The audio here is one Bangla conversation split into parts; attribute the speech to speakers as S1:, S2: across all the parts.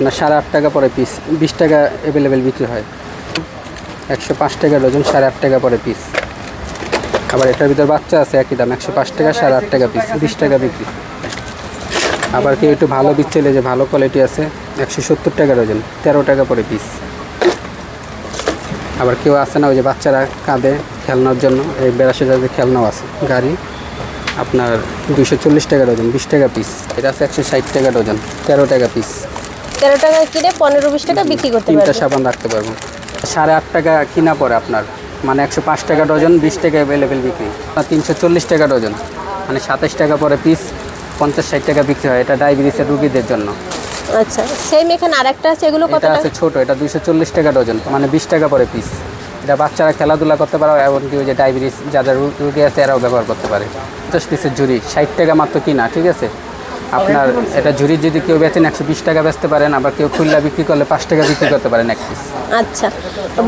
S1: আপনার সাড়ে আট টাকা পরে পিস বিশ টাকা অ্যাভেলেবেল বিক্রি হয়। একশো পাঁচ টাকা ডজন সাড়ে আট টাকা পরে পিস আবার এটার ভিতর বাচ্চা আছে, একই দাম, একশো পাঁচ টাকা, সাড়ে আট টাকা পিস বিশ টাকা বিক্রি। আবার কেউ একটু ভালো বীজ চলে যে ভালো কোয়ালিটি আছে, একশো সত্তর টাকা ডজন তেরো টাকা পরে পিস আবার কেউ আছে না, ওই যে বাচ্চারা কাঁদে খেলনার জন্য, এই বেড়াশে যাদের খেলনাও আছে, গাড়ি, আপনার দুশো চল্লিশ টাকা ডজন বিশ টাকা পিস এটা আছে একশো ষাট টাকা ডজন তেরো টাকা পিস
S2: তেরো টাকা কিনে পনেরো বিশ টাকা বিক্রি করতে
S1: তিনটা সাবান রাখতে পারব। সাড়ে আট টাকা কিনা পড়ে আপনার। মানে একশো পাঁচ টাকা ডজন বিশ টাকা অ্যাভেলেবেল বিক্রি। তিনশো চল্লিশ টাকা ডজন। মানে সাতাশ টাকা পরে পিস পঞ্চাশ ষাট টাকা বিক্রি হয়। এটা ডায়াবেটিসের রুগীদের জন্য।
S2: আচ্ছা সেম এখানে আরেকটা আছে এগুলো কত
S1: এটা আছে ছোট এটা দুইশো চল্লিশ টাকা ডজন। মানে বিশ টাকা পরে পিস এটা বাচ্চারা খেলাধুলা করতে পারে এমনকি ওই যে ডায়াবেটিস যাদের রুগী আছে এরাও ব্যবহার করতে পারে। পঞ্চাশ পিসের ঝুড়ি ষাট টাকা মাত্র কিনা ঠিক আছে? আপনার এটা ঝুড়ি যদি কেউ বেচেন একশো বিশ টাকা বেচতে পারেন আবার কেউ খুললা বিক্রি করলে পাঁচ টাকা বিক্রি করতে পারেন এক পিস
S2: আচ্ছা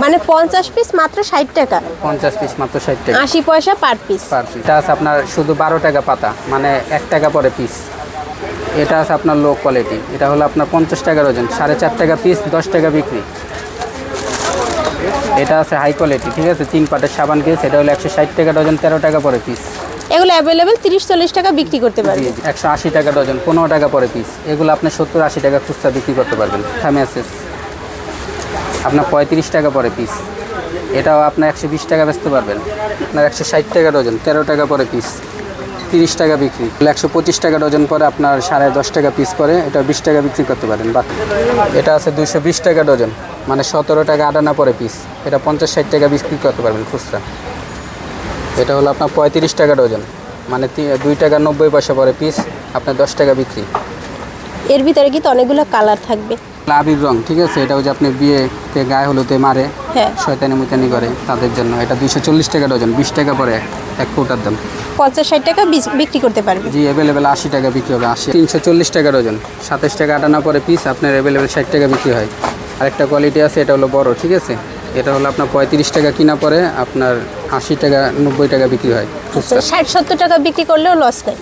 S2: মানে পঞ্চাশ পিস মাত্র ষাট টাকা?
S1: পঞ্চাশ পিস মাত্র ষাট টাকা।
S2: আশি পয়সা পার পিস
S1: পার পিস এটা আছে আপনার শুধু বারো টাকা পাতা মানে এক টাকা পরে পিস এটা আছে আপনার লো কোয়ালিটি এটা হলো আপনার পঞ্চাশ টাকার ওজন সাড়ে চার টাকা পিস দশ টাকা বিক্রি। এটা আছে হাই কোয়ালিটি ঠিক আছে? তিন পাটের সাবান কেস এটা হলো একশো ষাট টাকা ডজন তেরো টাকা পরে পিস
S2: এগুলো অ্যাভেলেবেল তিরিশ, চল্লিশ টাকা বিক্রি করতে পারবেন
S1: একশো আশি টাকা ডজন, পনেরো টাকা পরে পিস এগুলো আপনি সত্তর, আশি টাকা খুচরা বিক্রি করতে পারবেন থামিয়াসেস আপনার পঁয়ত্রিশ টাকা পরে পিস এটাও আপনার একশো বিশ টাকা বেচতে পারবেন, আপনার একশো ষাট টাকা ডজন, তেরো টাকা পরে পিস তিরিশ টাকা বিক্রি একশো পঁচিশ টাকা ডজন পরে আপনার সাড়ে দশ টাকা পিস পরে এটা বিশ টাকা বিক্রি করতে পারেন। বা এটা আছে দুশো বিশ টাকা ডজন মানে সতেরো টাকা আটানা পরে পিস এটা পঞ্চাশ, ষাট টাকা বিক্রি করতে পারবেন খুচরা। এটা হলো আপনার পঁয়ত্রিশ টাকা ডজন। মানে দুই টাকা নব্বই পয়সা পরে পিস আপনার দশ টাকা বিক্রি।
S2: এর ভিতরে কিন্তু অনেকগুলো কালার থাকবে।
S1: আবির রং ঠিক আছে? এটা হচ্ছে আপনি বিয়েতে গায়ে হলুদে মারে
S2: হ্যাঁ।
S1: শয়তানি মুতানি করে তাদের জন্য। এটা দুইশো চল্লিশ টাকা ডজন বিশ টাকা পরে এক ফুটার দাম।
S2: পঞ্চাশ ষাট টাকা বিক্রি করতে পারবে।
S1: জি অ্যাভেলেবেল আশি টাকা বিক্রি হবে আশি তিনশো চল্লিশ টাকা ডজন। সাতাশ টাকা আটানা পরে পিস আপনার অ্যাভেলেবেল ষাট টাকা বিক্রি হয়। আরেকটা কোয়ালিটি আছে এটা হলো বড় ঠিক আছে? এটা হলো আপনার পঁয়ত্রিশ টাকা কিনা পরে আপনার আশি টাকা নব্বই টাকা বিক্রি হয়।
S2: আচ্ছা ষাট সত্তর টাকা বিক্রি করলেও লস নেই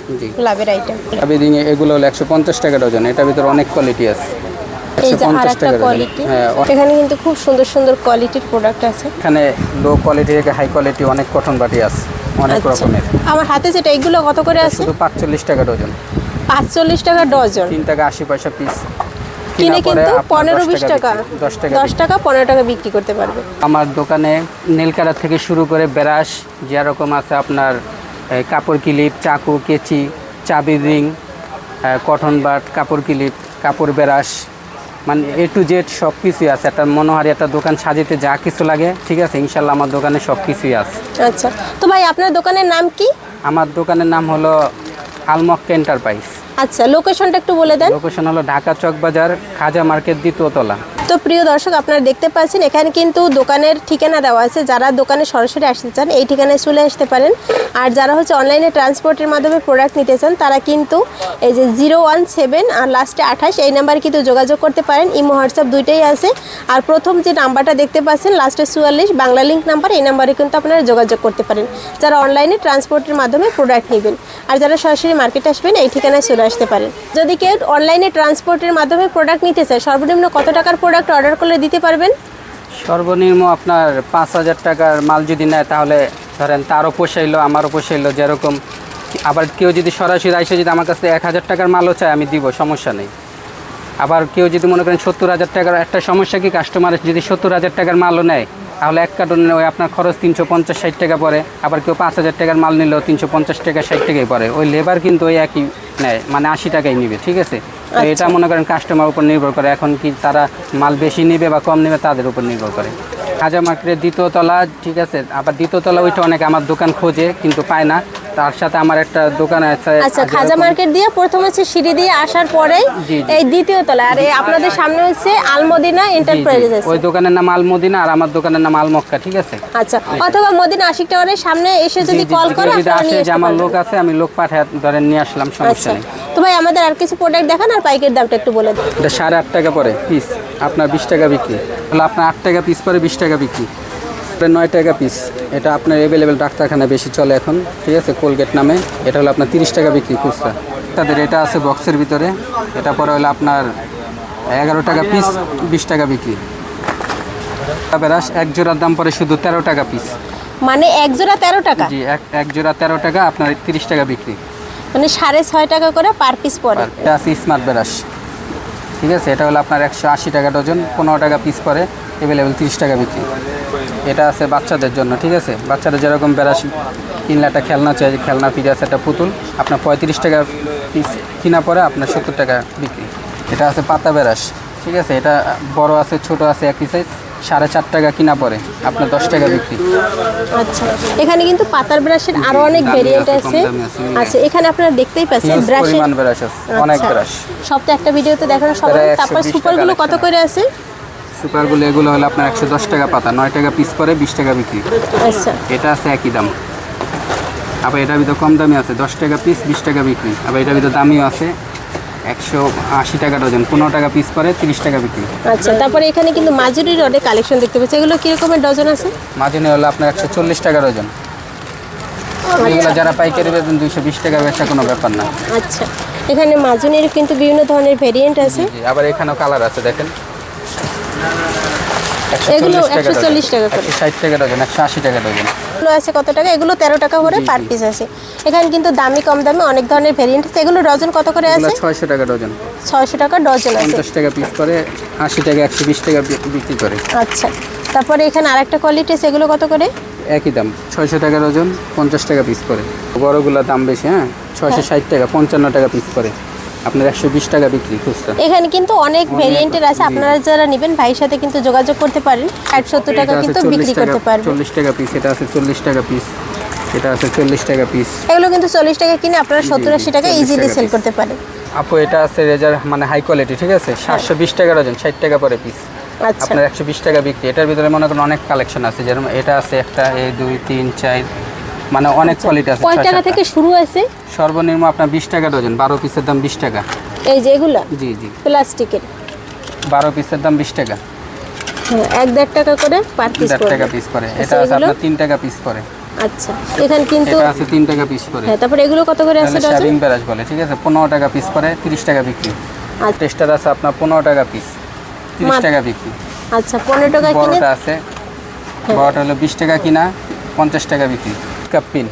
S2: লাভের আইটেম
S1: আবেদিং এগুলো হলো একশো পঞ্চাশ টাকা ডজন এটার ভিতরে অনেক কোয়ালিটি আছে। হ্যাঁ
S2: এখানে কিন্তু খুব সুন্দর সুন্দর কোয়ালিটির প্রোডাক্ট আছে।
S1: এখানে লো কোয়ালিটি থেকে হাই কোয়ালিটি অনেক কটন বাটি আছে অনেক
S2: আচ্ছা।
S1: রকমের।
S2: আমার হাতে যেটা এগুলো কত করে আছে?
S1: শুধু পাঁচচল্লিশ টাকা ডজন।
S2: পাঁচচল্লিশ টাকা ডজন।
S1: তিন টাকা আশি পয়সা পিস
S2: কিনে কিন্তু পনেরো বিশ টাকা
S1: দশ টাকা
S2: দশ টাকা পনেরো টাকা বিক্রি করতে পারবে।
S1: আমার দোকানে নীলকারা থেকে শুরু করে ব্রাশ যেরকম আছে আপনার কাপড় কিলিপ চাকু কেচি চাবি রিং কটন বাট কাপড় কিলিপ কাপড় ব্রাশ মানে এ টু জেড সব কিছুই আছে। একটা মনোহারি একটা দোকান সাজিতে যা কিছু লাগে ঠিক আছে? ইনশাল্লাহ আমার দোকানে সব কিছুই আছে।
S2: আচ্ছা। তো ভাই আপনার দোকানের নাম কি?
S1: আমার দোকানের নাম হলো আলমক্কা এন্টারপ্রাইজ
S2: আচ্ছা লোকেশনটা একটু বলে দেন।
S1: লোকেশন হলো ঢাকা চক বাজার খাজা মার্কেট দ্বিতীয়তলা
S2: তো প্রিয় দর্শক, আপনারা দেখতে পাচ্ছেন, এখানে কিন্তু দোকানের ঠিকানা দেওয়া আছে। যারা দোকানে সরাসরি আসতে চান, এই ঠিকানায় চলে আসতে পারেন। আর যারা হচ্ছে অনলাইনে ট্রান্সপোর্টের মাধ্যমে প্রোডাক্ট নিতে চান, তারা কিন্তু এই যে জিরো ওয়ান সেভেন আর লাস্টে আঠাশ, এই নাম্বারে কিন্তু যোগাযোগ করতে পারেন। ইমো, হোয়াটসঅ্যাপ দুইটাই আছে। আর প্রথম যে নাম্বারটা দেখতে পাচ্ছেন, লাস্টে চুয়াল্লিশ, বাংলা লিঙ্ক নাম্বার, এই নাম্বারে কিন্তু আপনারা যোগাযোগ করতে পারেন। যারা অনলাইনে ট্রান্সপোর্টের মাধ্যমে প্রোডাক্ট নেবেন, আর যারা সরাসরি মার্কেটে আসবেন, এই ঠিকানায় চলে আসতে পারেন। যদি কেউ অনলাইনে ট্রান্সপোর্টের মাধ্যমে প্রোডাক্ট নিতে চায়, সর্বনিম্ন কত টাকার প্রোডাক্ট অর্ডার করলে দিতে পারবেন?
S1: সর্বনিম্ন আপনার পাঁচ হাজার টাকার মাল যদি নেয়, তাহলে ধরেন তারও পোষাইলো আমারও পোষাইলো যেরকম। আবার কেউ যদি সরাসরি আইসে যদি আমার কাছে এক হাজার টাকার মালও চায়, আমি দিব, সমস্যা নেই। আবার কেউ যদি মনে করেন সত্তর হাজার টাকার, একটা সমস্যা কি কাস্টমার যদি সত্তর হাজার টাকার মালও নেয় তাহলে এক কার্টনে ওই আপনার খরচ তিনশো পঞ্চাশ ষাট টাকা পড়ে। আবার কেউ পাঁচ হাজার টাকার মাল নিলেও তিনশো পঞ্চাশ টাকা ষাট টাকাই পড়ে। ওই লেবার কিন্তু ওই একই নেয় মানে আশি টাকাই নিবে ঠিক আছে? তো এটা
S2: আচ্ছা।
S1: মনে করেন কাস্টমার উপর নির্ভর করে। এখন কি তারা মাল বেশি নেবে বা কম নেবে তাদের উপর নির্ভর করে। খাজা মার্কেটের দ্বিতীয় তলা ঠিক আছে? আবার দ্বিতীয়তলা ওইটা অনেক আমার দোকান খোঁজে কিন্তু পায় না। তার সাথে আমার একটা দোকান আছে
S2: আচ্ছা খাজা মার্কেট দিয়ে প্রথম হচ্ছে সিঁড়ি দিয়ে আসার পরেই
S1: জি।
S2: এই দ্বিতীয় তলা আর আপনাদের সামনে হচ্ছে আলমদিনা। আছে।
S1: ওই দোকানের নাম আলমদিনা আর আমার দোকানের নাম আলমক্কা ঠিক আছে?
S2: আচ্ছা অথবা মদিনা আশিক টাওয়ারের সামনে এসে যদি কল করে আপনারা নিয়ে
S1: যে
S2: আসতে
S1: আমার লোক আছে আমি লোক পাঠায় ধরেন নিয়ে আসলাম সমস্যা
S2: আচ্ছা।
S1: নেই।
S2: তো ভাই আমাদের আর কিছু প্রোডাক্ট দেখান আর পাইকের দামটা একটু বলে দিন।
S1: এটা সাড়ে আট টাকা পরে পিস আপনার বিশ টাকা বিক্রি। তাহলে আপনার আট টাকা পিস পরে বিশ টাকা বিক্রি। তারপরে নয় টাকা পিস এটা আপনার অ্যাভেলেবেল ডাক্তারখানায় বেশি চলে এখন ঠিক আছে? কোলগেট নামে। এটা হলো আপনার তিরিশ টাকা বিক্রি খুচরা। তাদের এটা আছে বক্সের ভিতরে। এটা পরে হলো আপনার এগারো টাকা পিস বিশ টাকা বিক্রি। বেরাস এক জোড়ার দাম পরে শুধু তেরো টাকা পিস
S2: মানে এক জোড়া তেরো টাকা?
S1: জি এক এক জোড়া তেরো টাকা আপনার তিরিশ টাকা বিক্রি।
S2: মানে সাড়ে ছয় টাকা করে পার পিস পড়ে
S1: আর এটা আছে স্মার্ট বেরাস ঠিক আছে? এটা হলো আপনার একশো আশি টাকা ডজন পনেরো টাকা পিস পরে। অ্যাভেলেবেল তিরিশ টাকা বিক্রি। এটা আছে বাচ্চাদের জন্য ঠিক আছে? বাচ্চারা যেরকম বেরাস কিনলে একটা খেলনা চাই খেলনা ফিরে আছে একটা পুতুল আপনার পঁয়ত্রিশ টাকা পিস কিনা পরে আপনার সত্তর টাকা বিক্রি। এটা আছে পাতা বেরাস ঠিক আছে? এটা বড় আছে ছোট আছে একই সাইজ সাড়ে চার টাকা কিনা পরে আপনার দশ টাকা বিক্রি।
S2: আচ্ছা এখানে কিন্তু পাতার ব্রাশের আরও অনেক ভেরিয়েন্ট
S1: আছে।
S2: আচ্ছা এখানে আপনারা দেখতেই পাচ্ছেন ব্রাশের
S1: অনেক
S2: ব্রাশ
S1: বেরাস
S2: সব তো একটা ভিডিওতে দেখানো না। তারপর
S1: 120
S2: সুপারগুলো কত করে আছে?
S1: সুপারগুলো এগুলো হলো আপনার একশো দশ টাকা পাতা। নয় টাকা পিস পরে বিশ টাকা বিক্রি।
S2: আচ্ছা।
S1: এটা আছে একই দাম। আবার এটার ভিতরে কম দামি আছে দশ টাকা পিস বিশ টাকা বিক্রি। আবার এটার ভিতরে দামিও আছে একশো আশি টাকা ডজন পনেরো টাকা পিস পরে তিরিশ টাকা বিক্রি।
S2: আচ্ছা তারপরে এখানে কিন্তু মাজুরির অনেক কালেকশন দেখতে পাচ্ছি এগুলো কিরকমের ডজন আছে?
S1: মাঝনে হলো আপনার একশো চল্লিশ টাকা ডজন। এগুলো যারা পাইকারি বেতন দুইশো বিশ টাকা বেচা কোনো ব্যাপার না।
S2: আচ্ছা। এখানে মাজুনির কিন্তু বিভিন্ন ধরনের ভেরিয়েন্ট আছে।
S1: আবার এখানেও কালার আছে দেখেন।
S2: এগুলো 140 টাকা করে।
S1: একশো ষাট টাকা ডজন একশো আশি টাকা ডজন।
S2: এগুলো আছে কত টাকা? এগুলো তেরো টাকা করে পার পিস আছে। এখানে কিন্তু দামি কম দামি অনেক ধরনের ভেরিয়েন্ট আছে। এগুলো ডজন কত করে আছে?
S1: ছয়শো টাকা ডজন।
S2: ছয়শো টাকা ডজন আছে।
S1: পঞ্চাশ টাকা পিস করে আশি টাকা একশো বিশ টাকা বিক্রি করে।
S2: আচ্ছা। তারপরে এখানে আরেকটা কোয়ালিটি আছে এগুলো কত করে?
S1: একই দাম ছয়শো টাকা ডজন পঞ্চাশ টাকা পিস করে। বড়গুলোর দাম বেশি হ্যাঁ? ছয়শো ষাট টাকা পঞ্চান্ন টাকা পিস করে। আপনার একশো বিশ টাকা বিক্রি খুচরা।
S2: এখানে কিন্তু অনেক ভেরিয়েন্টের আছে আপনারা যারা নেবেন ভাইয়ের সাথে কিন্তু যোগাযোগ করতে পারেন ষাট সত্তর টাকা কিন্তু বিক্রি করতে পারবেন।
S1: চল্লিশ টাকা পিস এটা আছে চল্লিশ টাকা পিস এটা আছে চল্লিশ টাকা পিস
S2: এগুলো কিন্তু চল্লিশ টাকা কিনে আপনারা সত্তর আশি টাকা ইজিলি সেল করতে পারেন।
S1: আপু এটা আছে রেজার মানে হাই কোয়ালিটি ঠিক আছে? সাতশো বিশ টাকা ডজন ষাট টাকা পরে পিস
S2: আচ্ছা।
S1: আপনার একশো বিশ টাকা বিক্রি এটার ভিতরে মনে করেন অনেক কালেকশন আছে যেরকম এটা আছে একটা এই দুই তিন চার মানে অনেক কোয়ালিটি আছে
S2: কয় টাকা থেকে শুরু আছে
S1: সর্বনিম্ন আপনার বিশ টাকা ডজন বারো পিসের দাম বিশ টাকা।
S2: এই যে এগুলা?
S1: জি জি।
S2: প্লাস্টিকের।
S1: বারো পিসের দাম বিশ টাকা।
S2: হ্যাঁ, এক দেড় টাকা করে পার পিস
S1: দেড় টাকা পিস পরে
S2: আচ্ছা,
S1: এটা আছে আপনার তিন টাকা পিস পরে
S2: আচ্ছা এখানে কিন্তু
S1: এটা আছে তিন টাকা পিস পরে
S2: হ্যাঁ তারপরে এগুলো কত করে আছে ডজন?
S1: শাবিং ব্যারাজ বলে ঠিক আছে? পনেরো টাকা পিস পরে তিরিশ টাকা বিক্রি।
S2: আচ্ছা।
S1: টেস্টার আছে আপনার পনেরো টাকা পিস তিরিশ
S2: মাত্র-
S1: টাকা বিক্রি।
S2: আচ্ছা পনেরো টাকা কিনে
S1: বড়টা আছে। বড়টা হলো বিশ টাকা কিনা পঞ্চাশ টাকা বিক্রি। স্কাপ পিন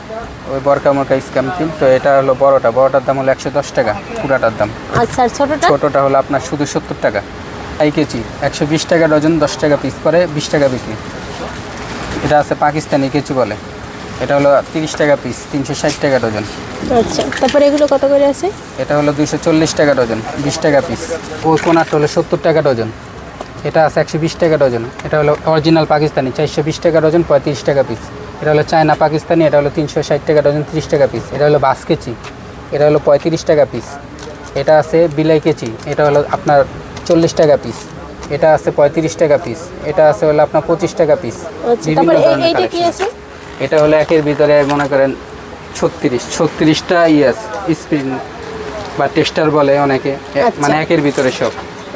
S1: ওই বরকা মরকা স্ক্যাম পিল তো এটা হলো বড়টা বড়টার দাম হলো একশো দশ টাকা পুরাটার দাম।
S2: আচ্ছা আর ছোটটা?
S1: হলো আপনার শুধু সত্তর টাকা এই কেজি একশো বিশ টাকা ডজন দশ টাকা পিস পরে বিশ টাকা বিক্রি। এটা আছে পাকিস্তানি কেচু বলে এটা হলো তিরিশ টাকা পিস তিনশো ষাট টাকা ডজন।
S2: আচ্ছা তারপরে এগুলো কত করে আছে?
S1: এটা হলো দুশো চল্লিশ টাকা ডজন বিশ টাকা পিস ও কোনারটা হলো সত্তর টাকা ডজন এটা আছে একশো বিশ টাকা ডজন এটা হলো অরিজিনাল পাকিস্তানি চারশো বিশ টাকা ডজন পঁয়ত্রিশ টাকা পিস এটা হলো চায়না পাকিস্তানি এটা হলো তিনশো ষাট টাকা ডজন তিরিশ টাকা পিস এটা হলো বাসকেচি এটা হলো পঁয়ত্রিশ টাকা পিস এটা আছে বিলাই কেচি এটা হলো আপনার চল্লিশ টাকা পিস এটা আছে পঁয়ত্রিশ টাকা পিস এটা আছে হলো আপনার পঁচিশ টাকা পিস
S2: আচ্ছা
S1: বিভিন্ন ধরনের এটা হলো একের ভিতরে মনে করেন ছত্রিশ ছত্রিশটা ইয়াস স্প্রিন বা টেস্টার বলে অনেকে।
S2: আচ্ছা।
S1: মানে একের ভিতরে সব।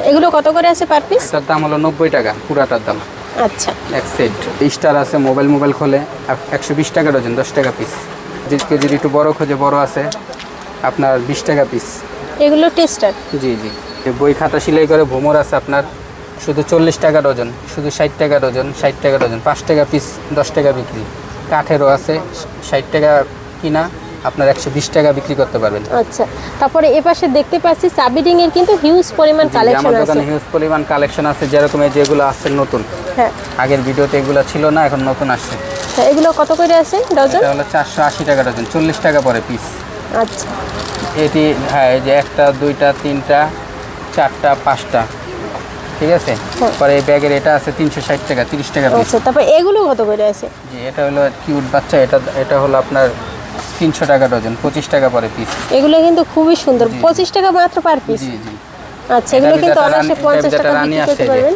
S2: এগুলো কত করে আছে পার পিস
S1: তার দাম হলো নব্বই টাকা পুরাটার দাম।
S2: আচ্ছা।
S1: এক সেট স্টার আছে মোবাইল মোবাইল খোলে একশো বিশ টাকা ডজন দশ টাকা পিস যে কেজির একটু বড় খোঁজে বড় আছে আপনার বিশ টাকা পিস
S2: এগুলো টেস্টার
S1: জি জি। বই খাতা সেলাই করে ভোমর আছে আপনার শুধু চল্লিশ টাকা ডজন শুধু ষাট টাকা ডজন ষাট টাকা ডজন পাঁচ টাকা পিস দশ টাকা বিক্রি। কাঠেরও আছে ষাট টাকা কিনা আপনার একশো বিশ টাকা বিক্রি করতে পারবেন।
S2: আচ্ছা তারপরে এপাশে দেখতে পাচ্ছি চাবিডিং এর কিন্তু হিউজ পরিমাণ কালেকশন
S1: আমার
S2: আছে
S1: দোকানে হিউজ পরিমাণ কালেকশন আছে যেরকম এই যেগুলো আছে নতুন।
S2: হ্যাঁ।
S1: আগের ভিডিওতে এগুলো ছিল না এখন নতুন আসছে।
S2: হ্যাঁ, এগুলো কত করে আছে ডজন?
S1: এটা হলো চারশো আশি টাকা ডজন চল্লিশ টাকা পরে পিস
S2: আচ্ছা।
S1: এটি হ্যাঁ এই যে একটা দুইটা তিনটা চারটা পাঁচটা। ঠিক আছে?
S2: হ্যাঁ।
S1: পরে এই ব্যাগের এটা আছে তিনশো ষাট টাকা তিরিশ টাকা পিস
S2: আচ্ছা তারপর এগুলো কত করে আছে?
S1: জি এটা হলো কিউট বাচ্চা এটা এটা হলো আপনার তিনশো টাকা ডজন পঁচিশ টাকা পরে পিস
S2: এগুলো কিন্তু খুবই সুন্দর পঁচিশ টাকা মাত্র পার পিস
S1: জি জি।
S2: আচ্ছা এগুলো কিন্তু অনায়াসে পঞ্চাশ টাকা বিক্রি করতে পারবেন।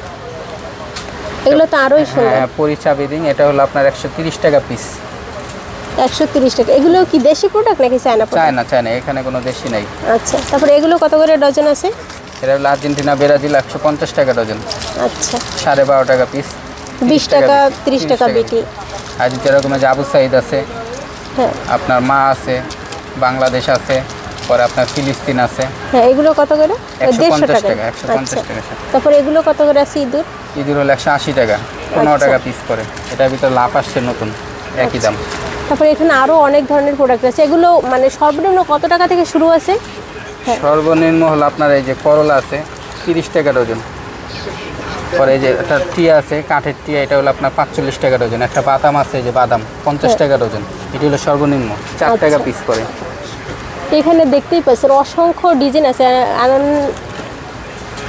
S2: এগুলো তো আরোই সুন্দর।
S1: হ্যাঁ পরিচা বিদিং এটা হলো আপনার একশো তিরিশ টাকা পিস
S2: একশো তিরিশ টাকা। এগুলো কি দেশি প্রোডাক্ট নাকি চায়না
S1: চায়
S2: প্রোডাক্ট
S1: না চায় না এখানে কোনো দেশি নাই।
S2: আচ্ছা তারপরে এগুলো কত করে ডজন আছে?
S1: এটা হলো আর্জেন্টিনা ব্রাজিল একশো পঞ্চাশ টাকা ডজন।
S2: আচ্ছা।
S1: সাড়ে বারো টাকা পিস
S2: বিশ টাকা তিরিশ টাকা বিক্রি।
S1: আর যেরকম আবু সাইদ আছে
S2: হ্যাঁ
S1: আপনার মা আছে বাংলাদেশ আছে পরে আপনার ফিলিস্তিন আছে।
S2: হ্যাঁ এগুলো কত করে?
S1: একশো পঞ্চাশ
S2: টাকা।
S1: একশো পঞ্চাশ
S2: আচ্ছা।
S1: টাকা
S2: তারপরে এগুলো কত করে আছে ইঁদুর?
S1: ইঁদুর হলো একশো আশি টাকা পনেরো
S2: আচ্ছা।
S1: টাকা পিস করে। এটার ভিতরে লাভ আসছে নতুন একই দাম।
S2: তারপরে এখানে আরও অনেক ধরনের প্রোডাক্ট আছে। এগুলো মানে সর্বনিম্ন কত টাকা থেকে শুরু আছে? হ্যাঁ।
S1: সর্বনিম্ন হলো আপনার এই যে করলা আছে তিরিশ টাকা ডজন পরে এই যে একটা টিয়া আছে কাঠের টিয়া এটা হলো আপনার পাঁচচল্লিশ টাকা ডজন একটা বাদাম আছে এই যে বাদাম পঞ্চাশ
S2: হ্যাঁ।
S1: টাকা ডজন এটি হলো সর্বনিম্ন চার
S2: আচ্ছা।
S1: টাকা পিস করে।
S2: এখানে দেখতেই পাচ্ছেন অসংখ্য ডিজাইন আছে। আনন্দ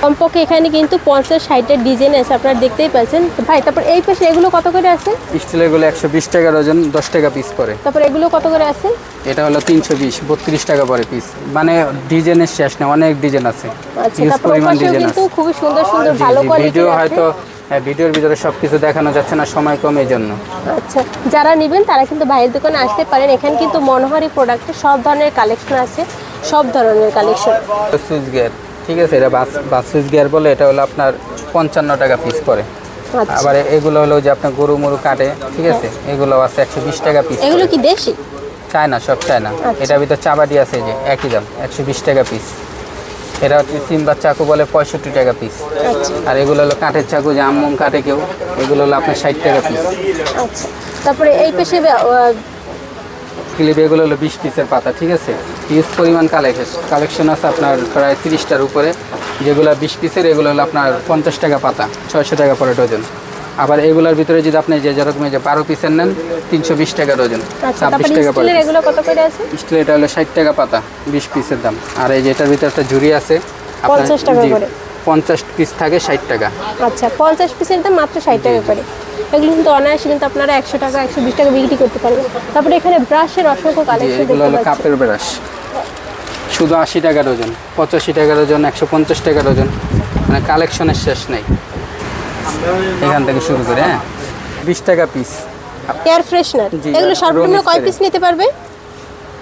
S2: কমপক্ষে এখানে কিন্তু পঞ্চাশ ষাটের ডিজাইন আছে আপনারা দেখতেই পাচ্ছেন। ভাই তারপর এই পাশে এগুলো কত করে আছে?
S1: স্টিলেরগুলো একশো বিশ টাকা ডজন দশ টাকা পিস করে।
S2: তারপর এগুলো কত করে আছে?
S1: এটা হলো তিনশো বিশ বত্রিশ টাকা পরে পিস মানে ডিজাইনের শেষ নেই অনেক ডিজাইন আছে।
S2: আচ্ছা তারপর কিন্তু খুবই সুন্দর সুন্দর ভালো
S1: ভিডিও হয়তো হ্যাঁ, ভিডিওর ভিতরে সব কিছু দেখানো যাচ্ছে না সময় কম এই জন্য।
S2: আচ্ছা যারা নেবেন তারা কিন্তু ভাইয়ের দোকানে আসতে পারেন। এখানে কিন্তু মনোহারি প্রোডাক্টের সব ধরনের কালেকশন আছে সব ধরনের কালেকশন
S1: সুইচ গিয়ার ঠিক আছে? এটা বাস বাস সুইচ গিয়ার বলে এটা হলো আপনার পঞ্চান্ন টাকা পিস পরে
S2: আচ্ছা।
S1: আবার এগুলো হলো যে আপনার গরু মরু কাটে ঠিক আছে? এগুলো আছে একশো বিশ টাকা পিস
S2: এগুলো কি দেশি?
S1: চায় না সব চায় না
S2: আচ্ছা।
S1: এটার ভিতর চাবাটি আছে যে একই দাম একশো বিশ টাকা পিস এটা হচ্ছে সিম্বার চাকু বলে পঁয়ষট্টি টাকা পিস
S2: আচ্ছা।
S1: আর এগুলো হলো কাঠের চাকু যে আম কাটে কেউ এগুলো হলো আপনার ষাট টাকা পিস
S2: আচ্ছা। তারপরে এই পেশে
S1: ক্লিপ এগুলো হলো বিশ পিসের পাতা ঠিক আছে? পিস পরিমাণ কালেকশন কালেকশন আছে আপনার প্রায় তিরিশটার উপরে। যেগুলো বিশ পিসের এগুলো হলো আপনার পঞ্চাশ টাকা পাতা ছয়শো টাকা পরে ডজন আবার এগুলোর ভিতরে যদি আপনি যে যেরকম যে বারো পিসের নেন তিনশো বিশ টাকা ডজন
S2: আচ্ছা
S1: ছাব্বিশ টাকা
S2: আছে?
S1: স্টিল এটা হলো ষাট টাকা পাতা বিশ পিসের দাম। আর এই যে এটার ভিতরে একটা ঝুড়ি আছে আপনার-
S2: 50 টাকা
S1: জি, পঞ্চাশ পিস থাকে ষাট টাকা।
S2: আচ্ছা পঞ্চাশ পিসের দাম মাত্র ষাট টাকা করে। এগুলো কিন্তু অনায়াসে কিন্তু আপনারা একশো টাকা একশো বিশ টাকা বিক্রি করতে পারবেন। তারপরে এখানে ব্রাশের অসংখ্য কালেকশন
S1: এগুলো হলো কাপের ব্রাশ। শুধু আশি টাকা ডজন পঁচাশি টাকা ডজন একশো পঞ্চাশ টাকা ডজন। মানে কালেকশনের শেষ নেই। এখান থেকে শুরু করে হ্যাঁ? বিশ টাকা পিস
S2: এয়ার ফ্রেশনার এগুলো সর্বনিম্ন কয় পিস নিতে পারবে?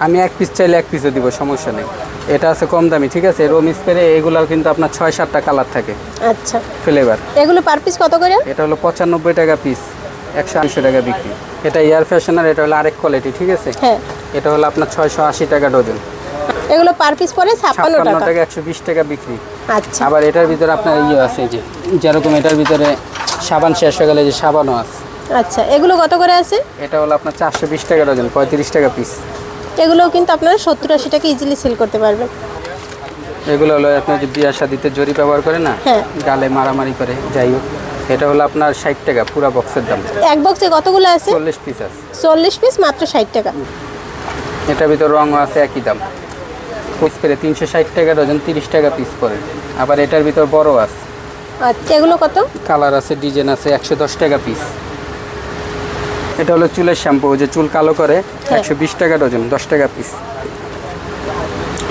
S1: আমি এক পিস চাইলে এক পিসও দিব সমস্যা নেই। এটা আছে কম দামি ঠিক আছে? রোম স্প্রে এগুলোর কিন্তু আপনার ছয় সাতটা কালার থাকে।
S2: আচ্ছা।
S1: ফ্লেভার
S2: এগুলো পার পিস কত করে?
S1: এটা হলো পঁচানব্বই টাকা পিস একশো আশি টাকা বিক্রি। এটা এয়ার ফ্রেশনার এটা হলো আরেক কোয়ালিটি ঠিক আছে?
S2: হ্যাঁ।
S1: এটা হলো আপনার ছয়শো আশি টাকা ডজন
S2: এগুলো পার পিস পরে ছাপ্পান্ন টাকা
S1: একশো বিশ টাকা বিক্রি।
S2: আচ্ছা।
S1: আবার এটার ভিতরে আপনার ইয়ে আছে যে যেরকম এটার ভিতরে সাবান শেষ হয়ে গেলে যে সাবানও আছে।
S2: আচ্ছা এগুলো কত করে আছে?
S1: এটা হলো আপনার চারশো বিশ টাকা ডজন পঁয়ত্রিশ টাকা পিস
S2: এগুলোও কিন্তু আপনারা সত্তর আশি টাকা ইজিলি সেল করতে পারবেন।
S1: এগুলো হলো আপনার যে বিয়া শাদিতে জরি ব্যবহার করে না
S2: হ্যাঁ।
S1: গালে মারামারি করে যাই হোক। এটা হলো আপনার ষাট টাকা পুরা বক্সের দাম।
S2: এক বক্সে কতগুলো আছে?
S1: চল্লিশ পিস আছে।
S2: চল্লিশ পিস মাত্র ষাট টাকা।
S1: এটার ভিতর রঙও আছে একই দাম। পিস পেরে তিনশো ষাট টাকা ডজন তিরিশ টাকা পিস পরে আবার এটার ভিতর বড় আছে।
S2: আচ্ছা এগুলো কত?
S1: কালার আছে ডিজাইন আছে একশো দশ টাকা পিস এটা হলো চুলের শ্যাম্পু যে চুল কালো করে
S2: হ্যাঁ।
S1: একশো বিশ টাকা ডজন দশ টাকা পিস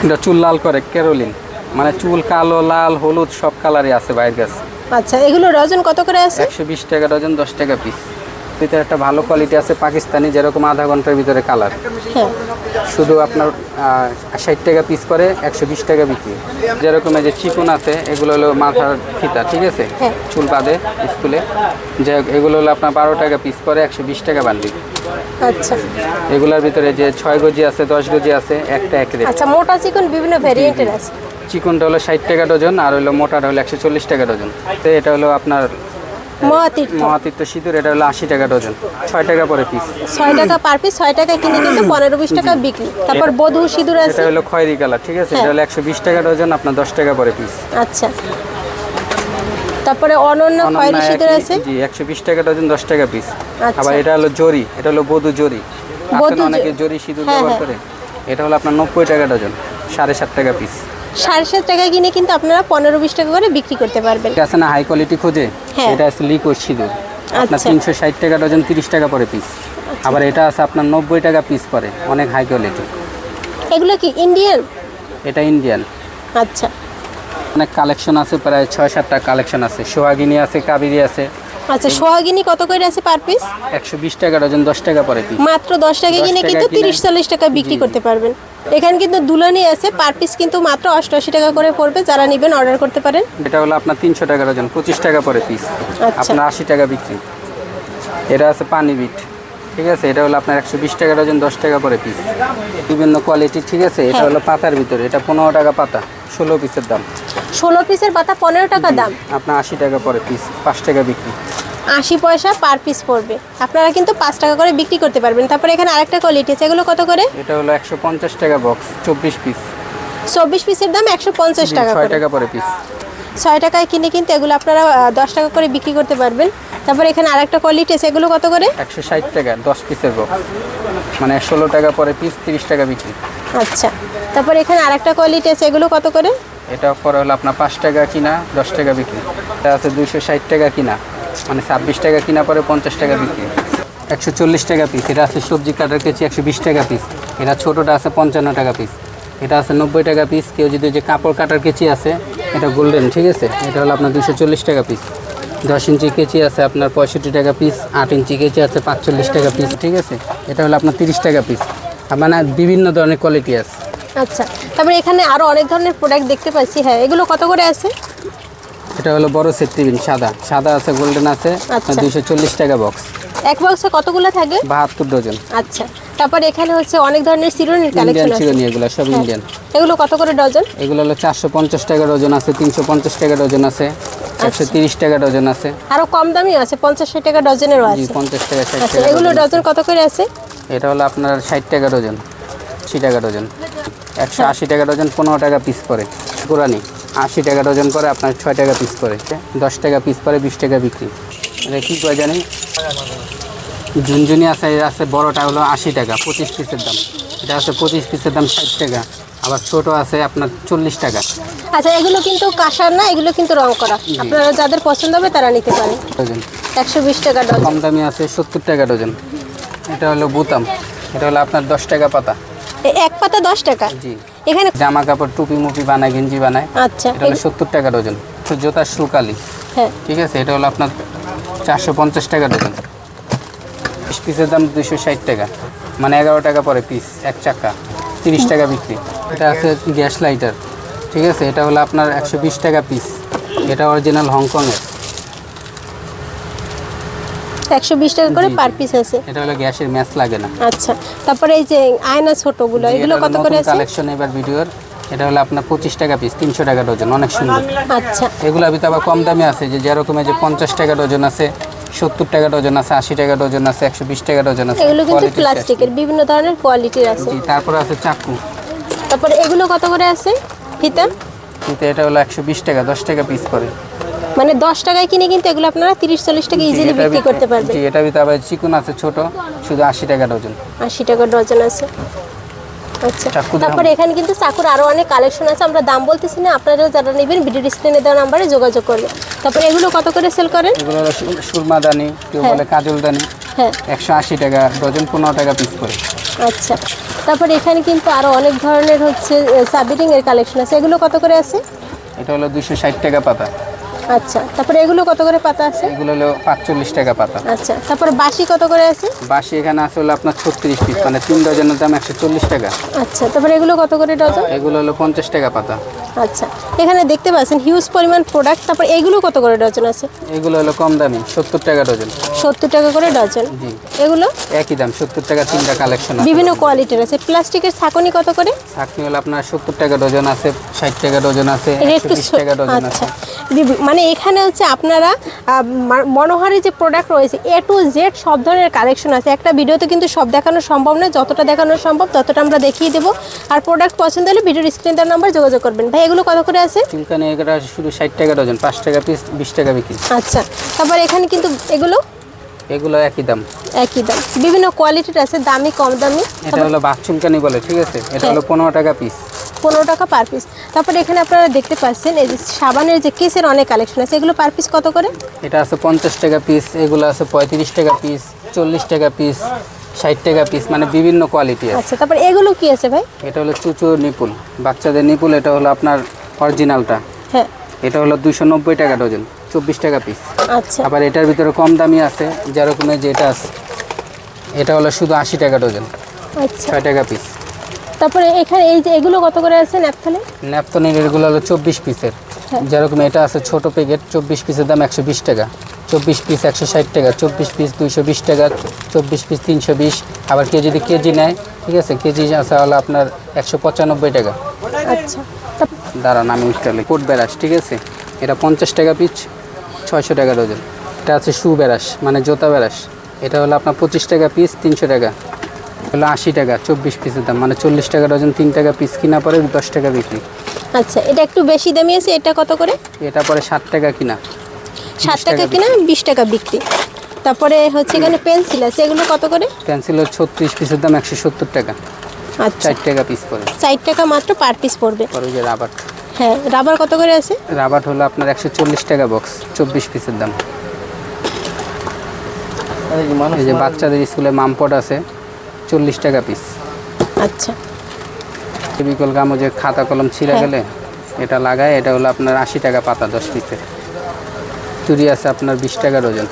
S1: এটা চুল লাল করে কেরোলিন মানে চুল কালো লাল হলুদ সব কালারই আছে বাইরের কাছে।
S2: আচ্ছা এগুলো ডজন কত করে আছে?
S1: একশো বিশ টাকা ডজন দশ টাকা পিস ভিতরে একটা ভালো কোয়ালিটি আছে পাকিস্তানি যেরকম আধা ঘণ্টার ভিতরে কালার
S2: হ্যাঁ।
S1: শুধু আপনার ষাট টাকা পিস করে একশো বিশ টাকা বিক্রি। যেরকম এই যে চিকন আছে এগুলো হলো মাথার ফিতা ঠিক আছে?
S2: হ্যাঁ।
S1: চুল বাঁধে স্কুলে। যে এগুলো হলো আপনার বারো টাকা পিস করে একশো বিশ টাকা বান্ডি।
S2: আচ্ছা।
S1: এগুলোর ভিতরে যে ছয় গজি আছে দশ গজি আছে একটা এক রেট
S2: আচ্ছা মোটা চিকন বিভিন্ন ভ্যারিয়েন্টের আছে।
S1: চিকনটা হলো ষাট টাকা ডজন আর হলো মোটাটা হলো একশো চল্লিশ টাকা ডজন। তো এটা হলো আপনার
S2: মহাতীর্থ
S1: মহাতীর্থ সিঁদুর এটা হলো আশি টাকা ডজন। ছয় টাকা পরে পিস
S2: ছয় টাকা পার পিস ছয় টাকা কিনে কিন্তু পনেরো বিশ টাকা বিক্রি। তারপর বধূ সিঁদুর আছে।
S1: এটা হলো খয়েরি কালার ঠিক আছে? এটা
S2: হ্যাঁ।
S1: হলো একশো বিশ টাকা ডজন আপনার দশ টাকা পরে পিস
S2: আচ্ছা। তারপরে অনন্য খয়েরি সিঁদুর আছে।
S1: জি একশো বিশ টাকা ডজন দশ টাকা পিস
S2: আচ্ছা।
S1: আবার এটা হলো জরি এটা হলো বধু জরি।
S2: বধূ
S1: অনেকে জরি সিঁদুর
S2: হ্যাঁ,
S1: ব্যবহার
S2: হ্যাঁ।
S1: করে। এটা হলো আপনার নব্বই টাকা ডজন সাড়ে সাত টাকা পিস
S2: সাড়ে সাত টাকা কিনে কিন্তু আপনারা পনেরো বিশ টাকা করে বিক্রি করতে পারবেন।
S1: এটা আছে না হাই কোয়ালিটি খোঁজে?
S2: হ্যাঁ।
S1: এটা আছে লিকুইড সিঁদুর আপনার
S2: আচ্ছা।
S1: তিনশো ষাট টাকা ডজন তিরিশ টাকা পরে পিস আবার এটা আছে আপনার নব্বই টাকা পিস পরে অনেক হাই কোয়ালিটি
S2: এগুলো কি ইন্ডিয়ান
S1: এটা ইন্ডিয়ান
S2: আচ্ছা।
S1: অনেক কালেকশন আছে প্রায় ছয় সাতটা কালেকশন আছে। সোহাগিনী আছে কাবেরি আছে।
S2: আচ্ছা সোহাগিনী কত করে আছে পার পিস
S1: একশো বিশ টাকা ডজন দশ টাকা পরে পিস
S2: মাত্র দশ টাকা কিনে কিন্তু
S1: কিনে-
S2: তিরিশ চল্লিশ টাকা বিক্রি করতে পারবেন। এখানে কিন্তু দুলানি আছে পার পিস কিন্তু মাত্র অষ্টআশি টাকা করে পড়বে। যারা নেবেন অর্ডার করতে পারেন।
S1: এটা হলো আপনার তিনশো টাকা ডজন পঁচিশ টাকা পরে পিস
S2: আচ্ছা।
S1: আপনার আশি টাকা বিক্রি। এটা আছে পানি বিট ঠিক আছে? এটা হলো আপনার একশো বিশ টাকা ডজন দশ টাকা করে পিস বিভিন্ন কোয়ালিটি ঠিক আছে? এটা
S2: হ্যাঁ।
S1: হলো পাতার ভিতরে এটা পনেরো টাকা পাতা ষোলো পিসের দাম।
S2: ষোলো পিসের পাতা পনেরো টাকা দাম।
S1: আপনার আশি টাকা পরে পিস পাঁচ টাকা বিক্রি।
S2: আশি পয়সা পার পিস পড়বে। আপনারা কিন্তু পাঁচ টাকা করে বিক্রি করতে পারবেন। তারপরে এখানে আরেকটা কোয়ালিটি আছে। এগুলো কত করে?
S1: এটা হলো একশো পঞ্চাশ টাকা বক্স চব্বিশ পিস
S2: চব্বিশ পিসের দাম একশো পঞ্চাশ টাকা
S1: ছয় টাকা পরে পিস
S2: ছয় টাকায় কিনে কিন্তু এগুলো আপনারা দশ টাকা করে বিক্রি করতে পারবেন। তারপর এখানে আরেকটা কোয়ালিটি আছে। এগুলো কত করে?
S1: একশো ষাট টাকা দশ পিসের বক্স মানে ষোলো টাকা পরে পিস তিরিশ টাকা বিক্রি।
S2: আচ্ছা। তারপর এখানে আরেকটা কোয়ালিটি আছে। এগুলো কত করে?
S1: এটা পরে হলো আপনার পাঁচ টাকা কিনা, দশ টাকা বিক্রি। এটা আছে দুইশো ষাট টাকা কিনা মানে ছাব্বিশ টাকা কিনা পরে পঞ্চাশ টাকা বিক্রি। একশো চল্লিশ টাকা পিস এটা আছে সবজি কাটার কেজি একশো বিশ টাকা পিস এটা ছোটোটা আছে পঞ্চান্ন টাকা পিস এটা আছে নব্বই টাকা পিস কেউ যদি যে কাপড় কাটার কেচি আছে, এটা গোল্ডেন ঠিক আছে? এটা হলো আপনার দুশো চল্লিশ টাকা পিস দশ ইঞ্চি কেচি আছে আপনার পঁয়ষট্টি টাকা পিস আট ইঞ্চি কেচি আছে পাঁচচল্লিশ টাকা পিস ঠিক আছে? এটা হলো আপনার তিরিশ টাকা পিস মানে বিভিন্ন ধরনের কোয়ালিটি আছে।
S2: আচ্ছা তারপরে এখানে আরও অনেক ধরনের প্রোডাক্ট দেখতে পাচ্ছি হ্যাঁ এগুলো কত করে আছে?
S1: এটা হলো বড় সেট টিফিন সাদা। সাদা আছে গোল্ডেন আছে
S2: আচ্ছা।
S1: দুইশো চল্লিশ টাকা বক্স
S2: এক বক্সে কতগুলো থাকে?
S1: বাহাত্তর ডজন
S2: আচ্ছা তারপর এখানে হচ্ছে অনেক ধরনের সিরোনির কালেকশন আছে।
S1: চিরনি এগুলো সব। ইন্ডিয়ান
S2: এগুলো কত করে ডজন
S1: এগুলো হলো চারশো পঞ্চাশ টাকা ডজন আছে তিনশো পঞ্চাশ টাকা ডজন আছে
S2: আচ্ছা।
S1: একশো তিরিশ টাকা ডজন আছে।
S2: আরও কম দামি আছে পঞ্চাশ ষাট টাকা ডজনেরও আছে।
S1: পঞ্চাশ টাকা ষাট
S2: আচ্ছা
S1: টাকা
S2: এগুলো
S1: ডজন।
S2: ডজন কত করে আছে?
S1: এটা হলো আপনার ষাট টাকা ডজন আশি টাকা ডজন একশো আশি টাকা ডজন পনেরো টাকা পিস পরে কোরআনি আশি টাকা ডজন করে আপনার ছয় টাকা পিস পরে দশ টাকা পিস পরে বিশ টাকা বিক্রি। এটা কী করে জানি ঝুনঝুনি আছে আছে বড়টা হলো আশি টাকা পঁচিশ পিসের দাম। এটা আছে পঁচিশ পিসের দাম ষাট টাকা আবার ছোট আছে আপনার চল্লিশ টাকা।
S2: আচ্ছা এগুলো কিন্তু কাঁসার না এগুলো কিন্তু রং করা। আপনারা যাদের পছন্দ হবে তারা নিতে পারেন।
S1: ডজন।
S2: একশো বিশ টাকা ডজন।
S1: কম দামি আছে সত্তর টাকা ডজন। এটা হলো বুতাম। এটা হলো আপনার দশ টাকা পাতা।
S2: এক পাতা দশ টাকা।
S1: জি।
S2: এখানে
S1: জামা কাপড় টুপি মুপি বানায় গেঞ্জি বানায়।
S2: আচ্ছা।
S1: এটা হলো সত্তর টাকা ডজন। তো জোতার সুকালি
S2: হ্যাঁ।
S1: ঠিক আছে? এটা হলো আপনার চারশো পঞ্চাশ টাকা ডজন। পিসের দাম দুশো ষাট টাকা। মানে এগারো টাকা পরে পিস এক চাকা। তিরিশ টাকা বিক্রি। এটা আছে গ্যাস লাইটার। ঠিক আছে? এটা হলো আপনার একশো বিশ টাকা পিস। এটা অরিজিনাল হংকংয়ের
S2: একশো বিশ টাকা করে পার পিস আছে
S1: এটা হলো গ্যাসের ম্যাচ লাগে না।
S2: আচ্ছা তারপরে এই যে আয়না ছোটগুলো এগুলো কত করে আছে?
S1: কালেকশন এবার ভিডিওর। এটা হলো আপনার পঁচিশ টাকা পিস তিনশো টাকা ডজন অনেক সুন্দর।
S2: আচ্ছা।
S1: এগুলো ভিতরে আবার কম দামে আছে যে যেরকম যে পঞ্চাশ টাকা ডজন আছে সত্তর টাকা ডজন আছে আশি টাকা ডজন আছে একশো বিশ টাকা ডজন আছে
S2: এগুলো কিন্তু প্লাস্টিকের বিভিন্ন ধরনের কোয়ালিটির আছে।
S1: তারপরে আছে চাকু।
S2: তারপরে এগুলো কত করে আছে? ফিতা?
S1: কিন্তু এটা হলো একশো বিশ টাকা দশ টাকা পিস করে।
S2: মানে দশ টাকায় কিনে কিন্তু এগুলো আপনারা তিরিশ চল্লিশ টাকা ইজিলি বিক্রি করতে পারবেন।
S1: জি এটা ভিতরে আবার চিকুন আছে ছোট শুধু আশি টাকা ডজন।
S2: আশি টাকা ডজন আছে। আচ্ছা তারপরে এখানে কিন্তু চাকুর আরও অনেক কালেকশন আছে। আমরা দাম বলতেছি না আপনারা যারা নেবেন ভিডিও স্ক্রিনে দেওয়া নাম্বারে যোগাযোগ করবেন তারপরে এগুলো কত করে সেল করেন?
S1: এগুলো হলো সুরমা দানি কেউ
S2: হ্যাঁ।
S1: বলে কাজল দানি।
S2: হ্যাঁ।
S1: একশো আশি টাকা ডজন পনেরো টাকা পিস করে।
S2: আচ্ছা তারপরে এখানে কিন্তু আরও অনেক ধরনের হচ্ছে সাবিটিং এর কালেকশন আছে। এগুলো কত করে আছে?
S1: এটা হলো দুশো ষাট টাকা পাতা।
S2: আচ্ছা তারপরে এগুলো কত করে পাতা আছে?
S1: এগুলো হলো পাঁচচল্লিশ টাকা পাতা।
S2: আচ্ছা তারপরে বাসি কত করে আছে?
S1: বাসি এখানে আছে হলো আপনার ছত্রিশ পিস মানে তিন ডজনের দাম একশো চল্লিশ টাকা।
S2: আচ্ছা তারপরে এগুলো কত করে ডজন?
S1: এগুলো হলো পঞ্চাশ টাকা পাতা।
S2: আচ্ছা এখানে দেখতে পাচ্ছেন হিউজ পরিমাণ প্রোডাক্ট তারপর এগুলো কত করে ডজন আছে?
S1: এগুলো হলো কম দামি সত্তর টাকা ডজন।
S2: সত্তর টাকা করে ডজন। এগুলো?
S1: একই দাম সত্তর টাকা তিনটা কালেকশন
S2: বিভিন্ন কোয়ালিটির আছে। প্লাস্টিকের ছাকনি কত করে?
S1: চাকনি হলো আপনার সত্তর টাকা ডজন আছে ষাট টাকা ডজন আছে একশো টাকা ডজন
S2: আচ্ছা।
S1: আছে।
S2: বিভি- মানে এখানে হচ্ছে আপনারা মনোহারি যে প্রোডাক্ট রয়েছে এ টু জেড সব ধরনের কালেকশন আছে। একটা ভিডিওতে কিন্তু সব দেখানো সম্ভব নয় যতটা দেখানো সম্ভব ততটা আমরা দেখিয়ে দেবো। আর প্রোডাক্ট পছন্দ হলে ভিডিওর স্ক্রিন দেওয়ার নাম্বার যোগাযোগ করবেন। ভাই এগুলো কত করে আছে?
S1: চুলকানি এগুলো শুধু ষাট টাকা ডজন পাঁচ টাকা পিস বিশ টাকা বিক্রি।
S2: আচ্ছা তারপর এখানে কিন্তু এগুলো?
S1: এগুলো একই দাম।
S2: একই দাম। বিভিন্ন কোয়ালিটির আছে দামি কম দামি।
S1: এটা হলো বাঘ চুলকানি বলে ঠিক আছে? এটা হলো পনেরো টাকা পিস
S2: পনেরো টাকা পার পিস তারপরে এখানে আপনারা দেখতে পাচ্ছেন এই যে সাবানের যে কেসের অনেক কালেকশন আছে এগুলো পার পিস কত করে?
S1: এটা আছে পঞ্চাশ টাকা পিস এগুলো আছে পঁয়ত্রিশ টাকা পিস চল্লিশ টাকা পিস ষাট টাকা পিস মানে বিভিন্ন কোয়ালিটি আছে
S2: আচ্ছা তারপর এগুলো কি আছে ভাই?
S1: এটা হলো চুচু নিপুল। বাচ্চাদের নিপুল এটা হলো আপনার অরিজিনালটা
S2: হ্যাঁ।
S1: এটা হলো দুশো নব্বই টাকা ডজন চব্বিশ টাকা পিস
S2: আচ্ছা।
S1: আবার এটার ভিতরে কম দামি আছে যেরকম যেটা আছে এটা হলো শুধু আশি টাকা ডজন
S2: আচ্ছা।
S1: ছয় টাকা পিস
S2: তারপরে এখানে এই যে এগুলো কত করে আছে ন্যাপথালে?
S1: ন্যাপথনের এগুলো হলো চব্বিশ পিসের।
S2: হ্যাঁ।
S1: যেরকম এটা আছে ছোট প্যাকেট চব্বিশ পিসের দাম একশো বিশ টাকা। চব্বিশ পিস একশো ষাট টাকা চব্বিশ পিস দুইশো বিশ টাকা চব্বিশ পিস তিনশো বিশ। আবার কেউ যদি কেজি নেয় ঠিক আছে কেজি আছে হলো আপনার একশো পঁচানব্বই টাকা।
S2: আচ্ছা।
S1: দাঁড়ান আমি উঠতে কোট বেরাস ঠিক আছে? এটা পঞ্চাশ টাকা পিস ছয়শো টাকা ডজন। এটা আছে শু বেরাস মানে জোতা বেরাস এটা হলো আপনার পঁচিশ টাকা পিস তিনশো টাকা। হলো আশি টাকা চব্বিশ পিসের দাম মানে চল্লিশ টাকা ডজন তিন টাকা পিস কিনা পরে দশ টাকা বিক্রি।
S2: আচ্ছা এটা একটু বেশি দামি আছে এটা কত করে?
S1: এটা পরে ষাট টাকা কিনা।
S2: ষাট
S1: টাকা
S2: কিনা বিশ টাকা বিক্রি। তারপরে হচ্ছে এখানে পেন্সিল আছে এগুলো কত করে?
S1: পেন্সিলের ছত্রিশ পিসের দাম একশো সত্তর টাকা।
S2: আচ্ছা।
S1: ষাট টাকা পিস পরে।
S2: ষাট টাকা মাত্র পার পিস পড়বে।
S1: পরে ওই যে রাবার
S2: হ্যাঁ রাবার কত করে আছে?
S1: রাবার হলো আপনার একশো চল্লিশ টাকা বক্স চব্বিশ পিসের দাম। এই যে বাচ্চাদের স্কুলে মামপট আছে। চল্লিশ টাকা পিস
S2: আচ্ছা।
S1: কেমিক্যাল গামো যে খাতা কলম ছিঁড়ে
S2: হ্যাঁ।
S1: গেলে এটা লাগায় এটা হলো আপনার আশি টাকা পাতা দশ পিসের চুরি আছে আপনার বিশ টাকা ওজন।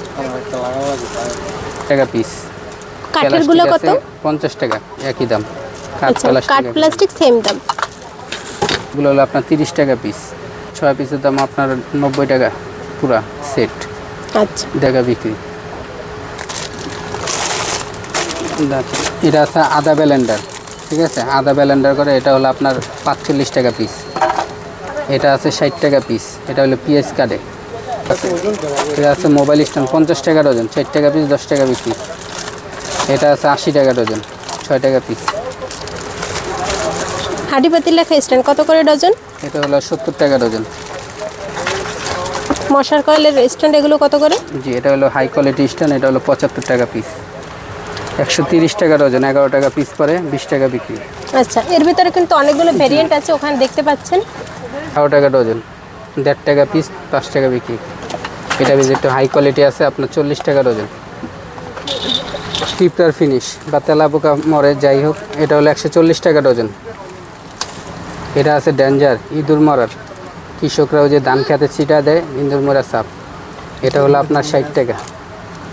S1: টাকা পিস
S2: কাঠেরগুলো কত?
S1: পঞ্চাশ টাকা একই দাম। কাঠ
S2: আচ্ছা
S1: প্লাস্টিক
S2: প্লাস্টিক সেম দাম।
S1: এগুলো হলো আপনার তিরিশ টাকা পিস ছয় পিসের দাম আপনার নব্বই টাকা পুরা সেট
S2: আচ্ছা।
S1: টাকা বিক্রি। দেখো, এটা আছে আদা ব্যালেন্ডার ঠিক আছে? আদা ব্যালেন্ডার করে এটা হলো আপনার পাঁচচল্লিশ টাকা পিস এটা আছে ষাট টাকা পিস এটা হলো পিএস কার্ডে এটা আছে মোবাইল স্ট্যান্ড পঞ্চাশ টাকা ডজন ষাট টাকা পিস দশ টাকা পিস এটা আছে আশি টাকা ডজন ছয় টাকা পিস
S2: হাঁটি পাতিল লেখা স্ট্যান্ড কত করে ডজন?
S1: এটা হলো সত্তর টাকা ডজন
S2: মশার কয়েলের স্ট্যান্ড এগুলো কত করে?
S1: জি এটা হলো হাই কোয়ালিটি স্ট্যান্ড এটা হলো পঁচাত্তর টাকা পিস একশো তিরিশ টাকা ডজন এগারো টাকা পিস পরে বিশ টাকা বিক্রি।
S2: আচ্ছা এর ভিতরে কিন্তু অনেকগুলো ভেরিয়েন্ট আছে ওখানে দেখতে পাচ্ছেন।
S1: এগারো টাকা ডজন দেড় টাকা পিস পাঁচ টাকা বিক্রি। এটা বেশ একটু হাই কোয়ালিটি আছে আপনার চল্লিশ টাকা ডজন টিপটার ফিনিশ বা তেলা পোকা মরে যাই হোক এটা হলো একশো চল্লিশ টাকা ডজন এটা আছে ডেঞ্জার ইঁদুর মরার। কৃষকরা ওই যে ধান খেতে ছিটা দেয় ইঁদুর মরার সাপ। এটা হলো আপনার ষাট টাকা।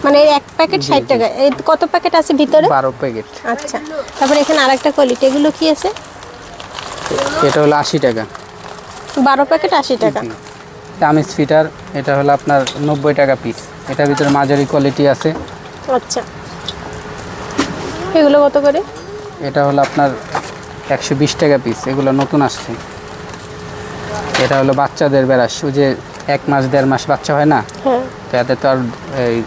S2: মানে এক প্যাকেট ষাট টাকা। এই কত প্যাকেট আছে ভিতরে?
S1: বারো প্যাকেট
S2: আচ্ছা। তারপরে এখানে আরেকটা কোয়ালিটি এগুলো কি আছে?
S1: এটা হলো আশি টাকা।
S2: বারো প্যাকেট আশি টাকা।
S1: তামিজ ফিটার এটা হলো আপনার নব্বই টাকা পিস এটার ভিতরে মাঝারি কোয়ালিটি আছে।
S2: আচ্ছা। এগুলো কত করে?
S1: এটা হলো আপনার একশো বিশ টাকা পিস এগুলো নতুন আসছে। এটা হলো বাচ্চাদের বেড়াস ওই যে এক মাস দেড় মাস বাচ্চা হয় না?
S2: হ্যাঁ।
S1: তো এতে তো আর এই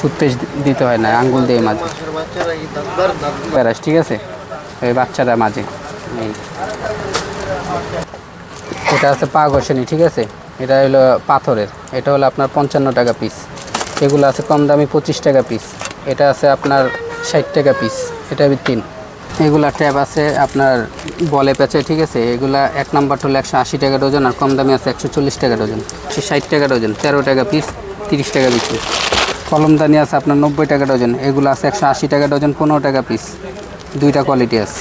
S1: টুথপেস্ট দিতে হয় না, আঙ্গুল দিয়ে মাঝে। বেড়াস ঠিক আছে? ওই বাচ্চারা মাঝে। এটা আছে পা ঘষেনি ঠিক আছে? এটা হলো পাথরের। এটা হলো আপনার পঞ্চান্ন টাকা পিস এগুলো আছে কম দামি পঁচিশ টাকা পিস এটা আছে আপনার ষাট টাকা পিস এটা তিন। এগুলা ট্যাব আছে আপনার বলে পেঁচে, ঠিক আছে? এগুলা এক নাম্বার হলো একশো আশি টাকা ডজন আর কম দামি আছে একশো চল্লিশ টাকা ডজন। ষাট টাকা ডজন, তেরো টাকা পিস তিরিশ টাকা বিক্রি। কলমদানি আছে আপনার নব্বই টাকা ডজন এগুলো আছে একশো আশি টাকা ডজন পনেরো টাকা পিস দুইটা কোয়ালিটি আছে।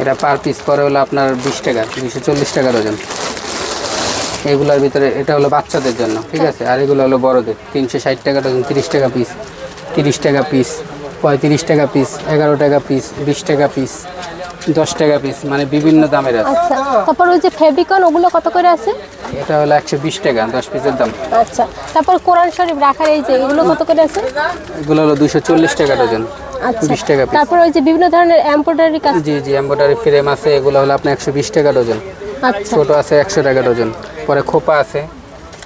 S1: এটা পার পিস পরে হলো আপনার বিশ টাকা দুশো চল্লিশ টাকা ডজন। এগুলোর ভিতরে এটা হলো বাচ্চাদের জন্য ঠিক আছে? আর এগুলো হলো বড়দের তিনশো ষাট টাকা ডজন তিরিশ টাকা পিস তিরিশ টাকা পিস পঁয়ত্রিশ টাকা পিস এগারো টাকা পিস বিশ টাকা পিস দশ টাকা পিস মানে বিভিন্ন দামের আছে।
S2: আচ্ছা তারপর ওই যে ফেবিকন ওগুলো কত করে আছে?
S1: এটা হলো একশো বিশ টাকা দশ পিসের দাম।
S2: আচ্ছা তারপর কোরআন শরীফ রাখার এই যে এগুলো কত করে আছে?
S1: এগুলো হলো দুশো চল্লিশ টাকা ডজন
S2: আচ্ছা
S1: বিশ টাকা পিস
S2: তারপর ওই যে বিভিন্ন ধরনের এমব্রয়ডারি কাজ?
S1: জি জি এম্বয়ডারি ফ্রেম আছে এগুলো হলো আপনার একশো বিশ টাকা ডজন
S2: আচ্ছা।
S1: ছোট আছে একশো টাকা ডজন পরে খোপা আছে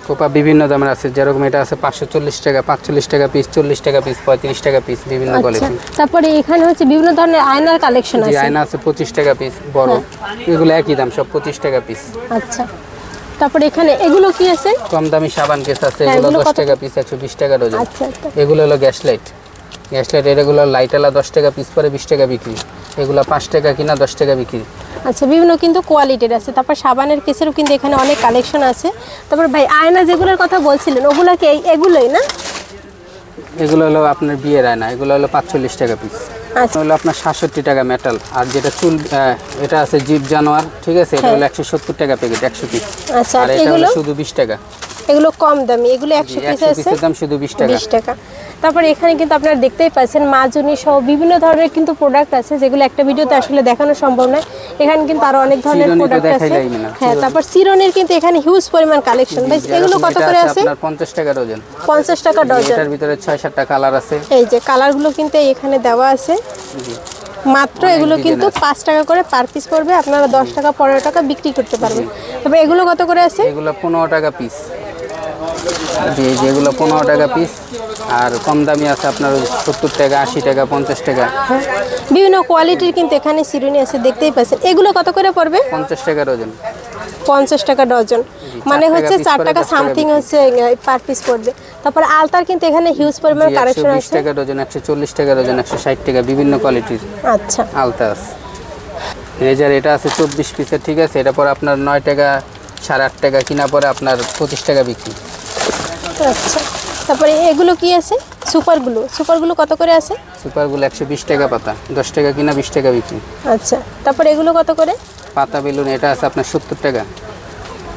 S1: খোপা বিভিন্ন দামের আছে যেরকম এটা আছে পাঁচশো চল্লিশ টাকা পাঁচচল্লিশ টাকা পিস চল্লিশ টাকা পিস পঁয়ত্রিশ টাকা পিস বিভিন্ন
S2: আচ্ছা
S1: কোয়ালিটি
S2: তারপরে এখানে হচ্ছে বিভিন্ন ধরনের আয়নার কালেকশন আছে।
S1: আয়না আছে পঁচিশ টাকা পিস বড়। এগুলো একই দাম সব পঁচিশ টাকা পিস
S2: আচ্ছা তারপরে এখানে এগুলো কি আছে?
S1: কম দামি সাবান কেস আছে
S2: হ্যাঁ,
S1: এগুলো দশ টাকা পিস একশো বিশ টাকা ডজন
S2: আচ্ছা আচ্ছা।
S1: এগুলো হলো গ্যাস লাইট গ্যাস লাইট এগুলো লাইট আলা দশ টাকা পিস পরে বিশ টাকা বিক্রি। এগুলো পাঁচ টাকা কিনা দশ টাকা বিক্রি।
S2: আচ্ছা বিভিন্ন কিন্তু কোয়ালিটির আছে। তারপর সাবানের কেসেরও কিন্তু এখানে অনেক কালেকশন আছে। তারপর ভাই আয়না যেগুলোর কথা বলছিলেন ওগুলো কি এগুলোই না?
S1: এগুলো হলো আপনার বিয়ের আয়না এগুলো হলো পাঁচচল্লিশ টাকা পিস
S2: আচ্ছা।
S1: হলো আপনার সাতষট্টি টাকা মেটাল আর যেটা চুল এটা আছে জিপ জানোয়ার ঠিক আছে? এটা
S2: হ্যাঁ।
S1: হলো একশো সত্তর টাকা প্যাকেট একশো পিস
S2: আচ্ছা
S1: আর এটা হলো শুধু বিশ টাকা।
S2: এগুলো কম দামি এগুলো একশো পিস আছে?
S1: দাম শুধু বিশ টাকা।
S2: বিশ টাকা। তারপরে এখানে কিন্তু আপনারা দেখতেই পাচ্ছেন মাজুনি সহ বিভিন্ন ধরনের কিন্তু প্রোডাক্ট আছে যেগুলো একটা ভিডিওতে আসলে দেখানো সম্ভব নয়। এখানে কিন্তু আরও অনেক ধরনের প্রোডাক্ট আছে। হ্যাঁ তারপর সিরনের কিন্তু এখানে হিউজ পরিমাণ কালেকশন ভাই এগুলো কত করে আছে
S1: আপনার পঞ্চাশ টাকা ডজন।
S2: পঞ্চাশ টাকা ডজন।
S1: এটার ভিতরে ছয় সাতটা কালার আছে।
S2: এই যে কালারগুলো কিন্তু এখানে দেওয়া আছে। মাত্র এগুলো কিন্তু পাঁচ টাকা করে পার পিস পড়বে আপনারা দশ টাকা পনেরো টাকা বিক্রি করতে পারবেন। তবে এগুলো কত করে আছে?
S1: এগুলো পনেরো টাকা পিস যেগুলো পনেরো টাকা পিস আর কম দামি আছে আপনার সত্তর টাকা আশি টাকা পঞ্চাশ টাকা।
S2: বিভিন্ন কোয়ালিটির কিন্তু এখানে সিরুনি আছে দেখতেই পাচ্ছেন। এগুলো কত করে পড়বে?
S1: পঞ্চাশ টাকা ডজন।
S2: পঞ্চাশ টাকা ডজন। মানে হচ্ছে চার টাকা সামথিং হচ্ছে পার পিস পড়বে। তারপর আলতার কিন্তু এখানে হিউজ পরিমাণ
S1: একশো
S2: কালেকশন আছে।
S1: টাকা ডজন একশো চল্লিশ টাকা ডজন একশো ষাট টাকা বিভিন্ন কোয়ালিটির
S2: আচ্ছা।
S1: আলতা আছে। রেজার এটা আছে চব্বিশ পিসের ঠিক আছে? এটা পরে আপনার নয় টাকা সাড়ে আট টাকা কিনা পরে আপনার পঁচিশ টাকা বিক্রি।
S2: আচ্ছা। তারপরে এগুলো কি আছে? সুপারগুলো। সুপারগুলো কত করে আছে?
S1: সুপারগুলো একশো বিশ টাকা পাতা। দশ টাকা কিনা বিশ টাকা বিক্রি।
S2: আচ্ছা। তারপরে এগুলো কত করে?
S1: পাতা বেলুন এটা আছে আপনার সত্তর টাকা।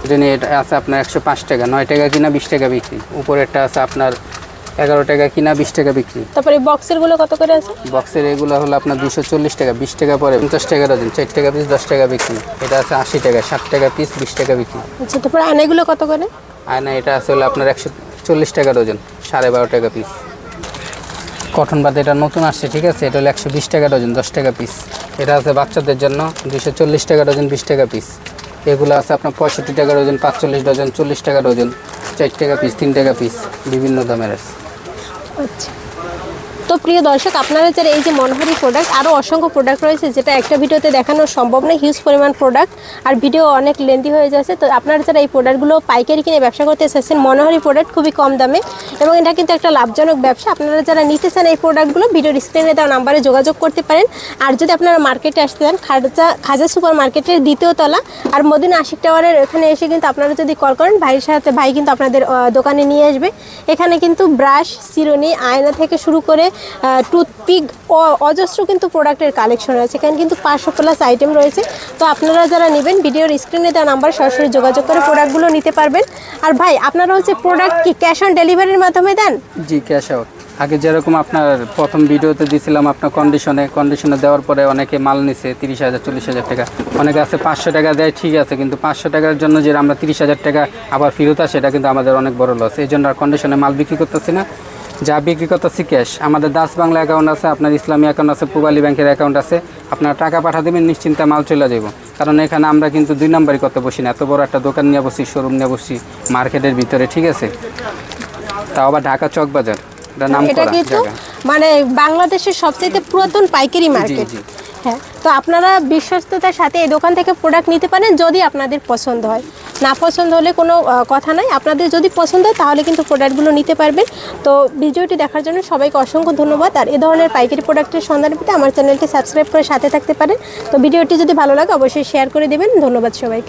S1: এটা নিয়ে এটা আছে আপনার একশো পাঁচ টাকা। নয় টাকা কিনা বিশ টাকা বিক্রি। উপরেরটা আছে আপনার এগারো টাকা কিনা বিশ টাকা বিক্রি।
S2: তারপরে বক্সেরগুলো কত করে আছে?
S1: বক্সের এগুলো হলো আপনার দুশো চল্লিশ টাকা বিশ টাকা পরে পঞ্চাশ টাকা ডজন চার টাকা পিস দশ টাকা বিক্রি। এটা আছে আশি টাকা ষাট টাকা পিস বিশ টাকা বিক্রি।
S2: আচ্ছা তারপরে আনাগুলো কত করে?
S1: আয়না এটা আছে হলো আপনার একশো চল্লিশ টাকা ডজন সাড়ে বারো টাকা পিস কটন বাদ এটা নতুন আসছে, ঠিক আছে? এটা হলো একশো বিশ টাকা ডজন দশ টাকা পিস এটা আছে বাচ্চাদের জন্য দুশো চল্লিশ টাকা ডজন বিশ টাকা পিস এগুলো আছে আপনার পঁয়ষট্টি টাকা ডজন পাঁচচল্লিশ ডজন, চল্লিশ টাকা ডজন চার টাকা পিস তিন টাকা পিস বিভিন্ন দামের আছে।
S2: আচ্ছা। প্রিয় দর্শক, আপনারা যারা এই যে মনোহারি প্রোডাক্ট আরও অসংখ্য প্রোডাক্ট রয়েছে যেটা একটা ভিডিওতে দেখানো সম্ভব নয় হিউজ পরিমাণ প্রোডাক্ট আর ভিডিও অনেক লেন্দি হয়ে যাচ্ছে। তো আপনারা যারা এই প্রোডাক্টগুলো পাইকারি কিনে ব্যবসা করতে এসেছেন, মনোহরি প্রোডাক্ট খুবই কম দামে এবং এটা কিন্তু একটা লাভজনক ব্যবসা। আপনারা যারা নিতে চান এই প্রোডাক্টগুলো ভিডিওর স্ক্রিনে দেওয়া নাম্বারে যোগাযোগ করতে পারেন। আর যদি আপনারা মার্কেটে আসতে চান, খাজা খাজা সুপার মার্কেটের দ্বিতীয় তলা আর মদিনা আশিক টাওয়ারের এখানে এসে কিন্তু আপনারা যদি কল করেন, ভাইয়ের সাথে ভাই কিন্তু আপনাদের দোকানে নিয়ে আসবে। এখানে কিন্তু ব্রাশ চিরুনি আয়না থেকে শুরু করে টুথপিক অজস্র কিন্তু প্রোডাক্টের কালেকশন রয়েছে। এখানে কিন্তু পাঁচশো প্লাস আইটেম রয়েছে। তো আপনারা যারা নেবেন, ভিডিওর স্ক্রিনে দেওয়া নাম্বার সরাসরি যোগাযোগ করে প্রোডাক্টগুলো নিতে পারবেন। আর ভাই, আপনারা হচ্ছে প্রোডাক্ট কি ক্যাশ অন ডেলিভারির মাধ্যমে দেন?
S1: জি ক্যাশ আউট আগে যেরকম আপনার প্রথম ভিডিওতে দিছিলাম, আপনার কন্ডিশনে কন্ডিশনে দেওয়ার পরে অনেকে মাল নিছে, তিরিশ হাজার, চল্লিশ হাজার টাকা। অনেকে আছে পাঁচশো টাকা দেয়, ঠিক আছে, কিন্তু পাঁচশো টাকার জন্য যে আমরা তিরিশ হাজার টাকা আবার ফেরত আসে, এটা কিন্তু আমাদের অনেক বড় লস এই জন্য আর কন্ডিশনে মাল বিক্রি করতেছি না। যা বিক্রি করতেছি ক্যাশ আমাদের দাস বাংলা অ্যাকাউন্ট আছে, আপনার ইসলামী অ্যাকাউন্ট আছে, পূবালী ব্যাংকের অ্যাকাউন্ট আছে। আপনার টাকা পাঠা দেবেন, নিশ্চিন্তে মাল চলে যাব কারণ এখানে আমরা কিন্তু দুই নম্বরই করতে বসি না। এত বড় একটা দোকান নিয়ে বসি শোরুম নিয়ে বসি মার্কেটের ভিতরে, ঠিক আছে? তাও আবার ঢাকা চক বাজার এটা
S2: কিন্তু মানে বাংলাদেশের সবচেয়ে পুরাতন পাইকারি মার্কেট। হ্যাঁ তো আপনারা বিশ্বস্ততার সাথে এই দোকান থেকে প্রোডাক্ট নিতে পারেন যদি আপনাদের পছন্দ হয়। না পছন্দ হলে কোনো কথা নাই। আপনাদের যদি পছন্দ হয় তাহলে কিন্তু প্রোডাক্টগুলো নিতে পারবেন। তো ভিডিওটি দেখার জন্য সবাইকে অসংখ্য ধন্যবাদ। আর এ ধরনের পাইকারি প্রোডাক্টের সন্ধান পেতে আমার চ্যানেলটি সাবস্ক্রাইব করে সাথে থাকতে পারেন। তো ভিডিওটি যদি ভালো লাগে অবশ্যই শেয়ার করে দেবেন। ধন্যবাদ সবাইকে।